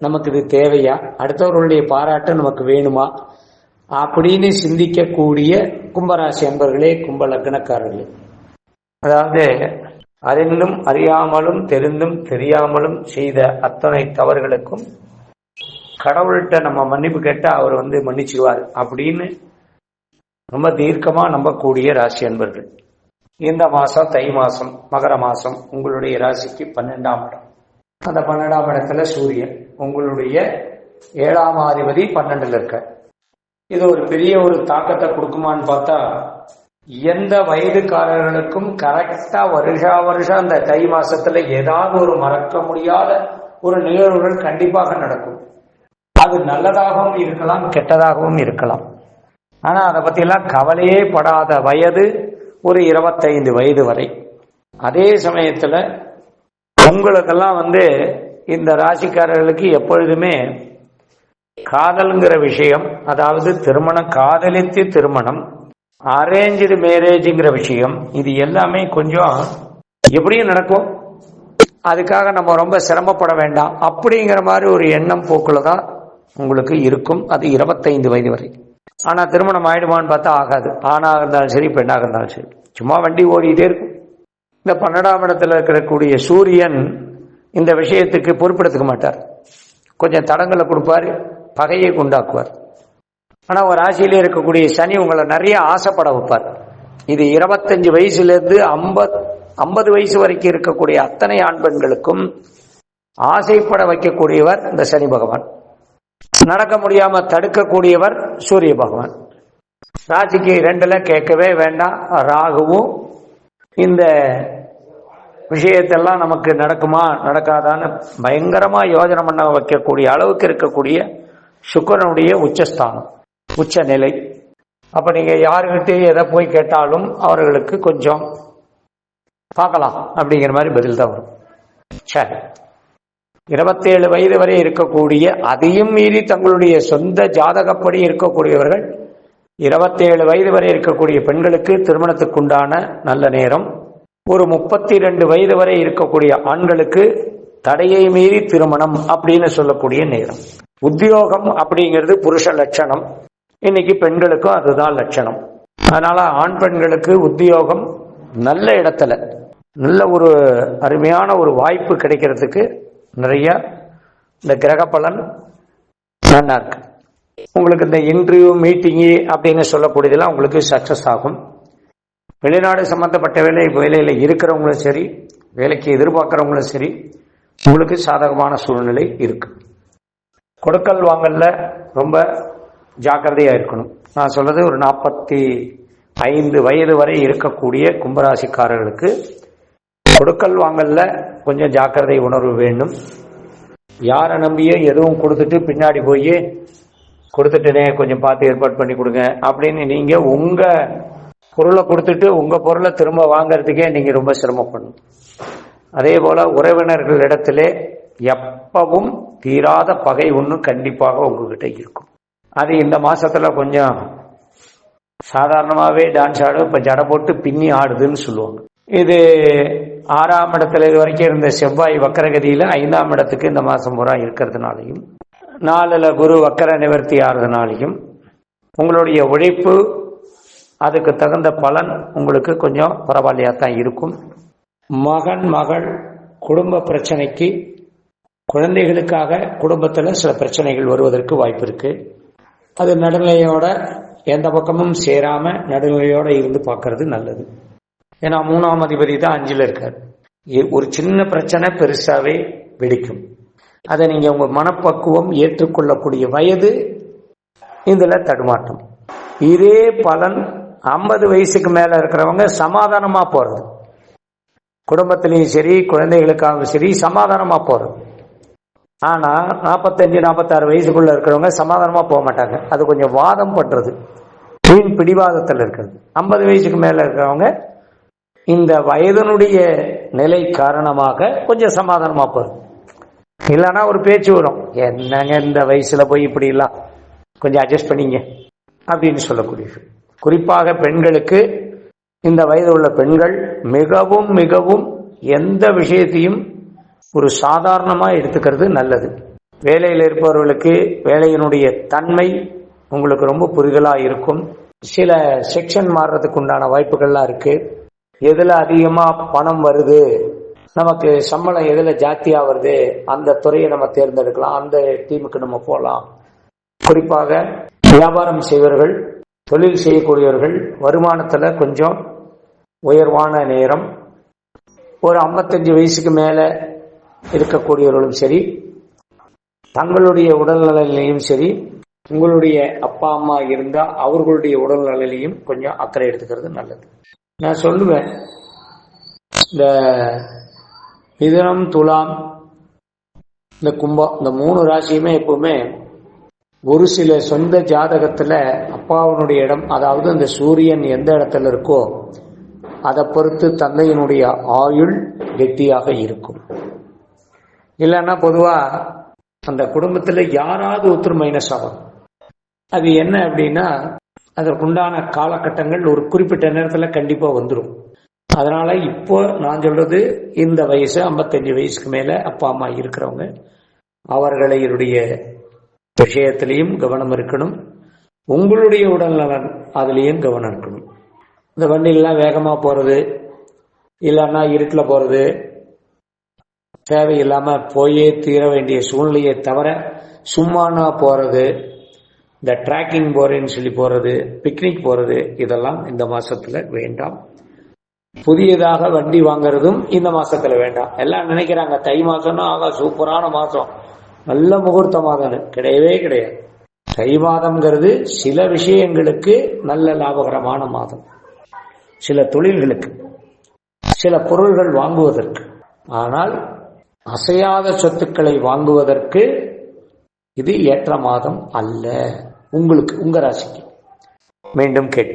நமக்கு இது தேவையா? அடுத்தவர்களுடைய பாராட்டு நமக்கு வேணுமா? அப்படின்னு சிந்திக்கக்கூடிய கும்பராசி அன்பர்களே கும்ப லக்னக்காரர்களே. அதாவது அறிந்தும் அறியாமலும் தெரிந்தும் தெரியாமலும் செய்த அத்தனை தவறுகளுக்கும் கடவுள்கிட்ட நம்ம மன்னிப்பு கேட்டால் அவர் வந்து மன்னிச்சுவார் அப்படின்னு ரொம்ப தீர்க்கமாக நம்பக்கூடிய ராசி அன்பர்கள். இந்த மாதம் தை மாதம் மகர மாதம் உங்களுடைய ராசிக்கு பன்னெண்டாம் இடம். அந்த பன்னெண்டாம் இடத்துல சூரியன் உங்களுடைய ஏழாம் அதிபதி பன்னெண்டுல இருக்க. இது ஒரு பெரிய ஒரு தாக்கத்தை கொடுக்குமான்னு பார்த்தா எந்த வயதுக்காரர்களுக்கும் கரெக்டா வருஷா வருஷம் அந்த தை மாசத்துல ஏதாவது ஒரு மறக்க முடியாத ஒரு நிகழ்வுகள் கண்டிப்பாக நடக்கும். அது நல்லதாகவும் இருக்கலாம் கெட்டதாகவும் இருக்கலாம். ஆனா அதை பத்தி கவலையே படாத வயது ஒரு இருபத்தைந்து வயது வரை. அதே சமயத்துல உங்களுக்கெல்லாம் வந்து இந்த ராசிக்காரர்களுக்கு எப்பொழுதுமே காதல்ங்கிற விஷயம் அதாவது திருமணம் காதலித்து திருமணம் அரேஞ்சு மேரேஜுங்கிற விஷயம் இது எல்லாமே கொஞ்சம் எப்படியும் நடக்கும். அதுக்காக நம்ம ரொம்ப சிரமப்பட வேண்டாம். அப்படிங்கிற மாதிரி ஒரு எண்ணம் போக்குல தான் உங்களுக்கு இருக்கும். அது இருபத்தைந்து வயது வரை. ஆனா திருமணம் ஆயிடுமான்னு பார்த்தா ஆகாது. ஆணாக இருந்தாலும் சரி பெண்ணாக இருந்தாலும் சரி. சும்மா வண்டி ஓடிட்டே இருக்கும். இந்த பன்னெண்டாம் இடத்துல இருக்கக்கூடிய சூரியன் இந்த விஷயத்துக்கு பொறுப்பெடுத்துக்க மாட்டார். கொஞ்சம் தடங்களை கொடுப்பார் பகையை உண்டாக்குவார். ஆனால் ஒரு ராசியிலே இருக்கக்கூடிய சனி உங்களை நிறைய ஆசைப்பட வைப்பார். இது இருபத்தஞ்சு வயசுலேருந்து ஐம்பத் ஐம்பது ஐம்பது வயசு வரைக்கும் இருக்கக்கூடிய அத்தனை ஆண் பெண்களுக்கும் ஆசைப்பட வைக்கக்கூடியவர் இந்த சனி பகவான். நடக்க முடியாம தடுக்கக்கூடியவர் சூரிய பகவான். ராசிக்கு ரெண்டுல கேட்கவே வேண்டாம். ராகுவும் இந்த விஷயத்தெல்லாம் நமக்கு நடக்குமா நடக்காதான்னு பயங்கரமா யோஜனை பண்ண வைக்கக்கூடிய அளவுக்கு இருக்கக்கூடிய சுக்கரனுடைய உச்சஸ்தானம் உச்ச நிலை அப்ப நீங்க யாருக்கிட்டே எதை போய் கேட்டாலும் அவர்களுக்கு கொஞ்சம் பார்க்கலாம் அப்படிங்கிற மாதிரி பதில் தான் வரும். சரி இருபத்தேழு வயது வரை இருக்கக்கூடிய அதையும் மீறி தங்களுடைய சொந்த ஜாதகப்படி இருக்கக்கூடியவர்கள் இருபத்தேழு வயது வரை இருக்கக்கூடிய பெண்களுக்கு திருமணத்துக்குண்டான நல்ல நேரம். ஒரு முப்பத்தி ரெண்டு வயது வரை இருக்கக்கூடிய ஆண்களுக்கு தடையை மீறி திருமணம் அப்படின்னு சொல்லக்கூடிய நேரம். உத்தியோகம் அப்படிங்கிறது புருஷ லட்சணம். இன்னைக்கு பெண்களுக்கும் அதுதான் லட்சணம். அதனால ஆண் பெண்களுக்கு உத்தியோகம் நல்ல இடத்துல நல்ல ஒரு அருமையான ஒரு வாய்ப்பு கிடைக்கிறதுக்கு நிறைய இந்த கிரக பலன் நல்லா இருக்கு. உங்களுக்கு இந்த இன்டர்வியூ மீட்டிங்கு அப்படின்னு சொல்லக்கூடியதெல்லாம் உங்களுக்கு சக்ஸஸ் ஆகும். வெளிநாடு சம்பந்தப்பட்ட வேலை வேலையில் இருக்கிறவங்களும் சரி வேலைக்கு எதிர்பார்க்குறவங்களும் சரி உங்களுக்கு சாதகமான சூழ்நிலை இருக்கு. கொடுக்கல் வாங்கல்ல ரொம்ப ஜாக்கிரதையாக இருக்கணும். நான் சொல்றது ஒரு நாற்பத்தி ஐந்து வயது வரை இருக்கக்கூடிய கும்பராசிக்காரர்களுக்கு கொடுக்கல் வாங்கல்ல கொஞ்சம் ஜாக்கிரதை உணர்வு வேண்டும். யாரை நம்பியே எதுவும் கொடுத்துட்டு பின்னாடி போய் கொடுத்துட்டேனே கொஞ்சம் பார்த்து ஏற்பாடு பண்ணி கொடுங்க. அப்படின்னு நீங்க உங்க பொருளை கொடுத்துட்டு உங்க பொருளை திரும்ப வாங்கறதுக்கே நீங்க ரொம்ப சிரமப்படணும். அதே போல உறவினர்கள் இடத்திலே எப்பவும் தீராத பகை ஒன்று கண்டிப்பாக உங்ககிட்ட இருக்கும். அது இந்த மாசத்துல கொஞ்சம் சாதாரணமாகவே டான்ஸ் ஆடும் இப்போ ஜடை போட்டு பின்னி ஆடுதுன்னு சொல்லுவாங்க. இது ஆறாம் இடத்துல இது வரைக்கும் இருந்த செவ்வாய் வக்கரகதியில் ஐந்தாம் இடத்துக்கு இந்த மாதம் பூரா இருக்கிறதுனாலையும் நாலுல குரு வக்கர நிவர்த்தி ஆறுதனாலையும் உங்களுடைய உழைப்பு அதுக்கு தகுந்த பலன் உங்களுக்கு கொஞ்சம் பரவாயில்லையா தான் இருக்கும். மகன் மகள் குடும்ப பிரச்சனைக்கு குழந்தைகளுக்காக குடும்பத்தில் சில பிரச்சனைகள் வருவதற்கு வாய்ப்பு இருக்கு. அது நடுநிலையோட எந்த பக்கமும் சேராம நடுநிலையோட இருந்து பார்க்கறது நல்லது. ஏன்னா மூணாம் அதிபதி தான் அஞ்சில் இருக்கார். ஒரு சின்ன பிரச்சனை பெருசாவே வெடிக்கும். அதை நீங்க உங்க மனப்பக்குவம் ஏற்றுக்கொள்ளக்கூடிய வயது இதுல தடுமாட்டம் இதே பலன் ஐம்பது வயசுக்கு மேல இருக்கிறவங்க சமாதானமா போறது. குடும்பத்திலையும் சரி குழந்தைகளுக்காகவும் சரி சமாதானமா போறது. ஆனா நாற்பத்தஞ்சு நாற்பத்தாறு வயசுக்குள்ள இருக்கிறவங்க சமாதானமா போக மாட்டாங்க. அது கொஞ்சம் வாதம் பண்றது. வீண் பிடிவாதத்தில் இருக்கிறது. ஐம்பது வயசுக்கு மேல இருக்கிறவங்க இந்த வயதனுடைய நிலை காரணமாக கொஞ்சம் சமாதானமா போறது. இல்லைன்னா ஒரு பேச்சு வரும். என்னங்க இந்த வயசுல போய் இப்படி எல்லாம்? கொஞ்சம் அட்ஜஸ்ட் பண்ணிங்க. அப்படின்னு சொல்லக்கூடியது. குறிப்பாக பெண்களுக்கு இந்த வயது உள்ள பெண்கள் மிகவும் மிகவும் எந்த விஷயத்தையும் ஒரு சாதாரணமாக எடுத்துக்கிறது நல்லது. வேலையில் இருப்பவர்களுக்கு வேலையினுடைய தன்மை உங்களுக்கு ரொம்ப புரிதலாக இருக்கும். சில செக்ஷன் மாறுறதுக்கு உண்டான வாய்ப்புகள்லாம் இருக்கு. எதில் அதிகமாக பணம் வருது? நமக்கு சம்பளம் எதுல ஜாஸ்தியா வருது அந்த துறையை நம்ம தேர்ந்தெடுக்கலாம். அந்த டீமுக்கு நம்ம போகலாம் குறிப்பாக வியாபாரம் செய்வர்கள் தொழில் செய்யக்கூடியவர்கள் வருமானத்துல கொஞ்சம் உயர்வான நேரம். ஒரு 55 வயசுக்கு மேல இருக்கக்கூடியவர்களும் சரி தங்களுடைய உடல்நலையிலையும் சரி உங்களுடைய அப்பா அம்மா இருந்தா அவர்களுடைய உடல்நலையிலையும் கொஞ்சம் அக்கறை எடுத்துக்கிறது நல்லது. நான் சொல்லுவேன் இந்த மிதுனம் துலாம். இந்த கும்பம் இந்த மூணு ராசியுமே எப்பவுமே ஒரு சில சொந்த ஜாதகத்துல அப்பாவினுடைய இடம் அதாவது இந்த சூரியன் எந்த இடத்துல இருக்கோ அதை பொறுத்து தந்தையினுடைய ஆயுள் கெட்டியாக இருக்கும். இல்லைன்னா பொதுவா அந்த குடும்பத்துல யாராவது ஒருத்தர் மைனஸ் ஆகும் அது என்ன அப்படின்னா அதற்குண்டான காலகட்டங்கள் ஒரு குறிப்பிட்ட நேரத்துல கண்டிப்பா வந்துடும் அதனால இப்போ நான் சொல்றது இந்த வயசு ஐம்பத்தஞ்சு வயசுக்கு மேல அப்பா அம்மா இருக்கிறவங்க அவர்களுடைய விஷயத்திலையும் கவனம் இருக்கணும். உங்களுடைய உடல்நலன் அதுலேயும் கவனம் இருக்கணும். இந்த வண்டியெல்லாம் வேகமாக போகிறது இல்லைன்னா இருட்டில் போகிறது தேவையில்லாமல் போயே தீர வேண்டிய சூழ்நிலையை தவிர சும்மானா போகிறது இந்த ட்ராக்கிங் போகிறேன்னு சொல்லி போகிறது பிக்னிக் போகிறது இதெல்லாம் இந்த மாசத்துல வேண்டாம். புதியதாக வண்டி வாங்குறதும் இந்த மாசத்துல வேண்டாம். எல்லாம் நினைக்கிறாங்க தை மாசம்னா ஆகா சூப்பரான மாசம். நல்ல முகூர்த்த மாதம்னு கிடையவே கிடையாது. தை மாதம்ங்கிறது சில விஷயங்களுக்கு நல்ல லாபகரமான மாதம். சில தொழில்களுக்கு சில பொருள்கள் வாங்குவதற்கு. ஆனால் அசையாத சொத்துக்களை வாங்குவதற்கு இது ஏற்ற மாதம் அல்ல. உங்களுக்கு உங்க ராசிக்கு. மீண்டும் கேட்போம்.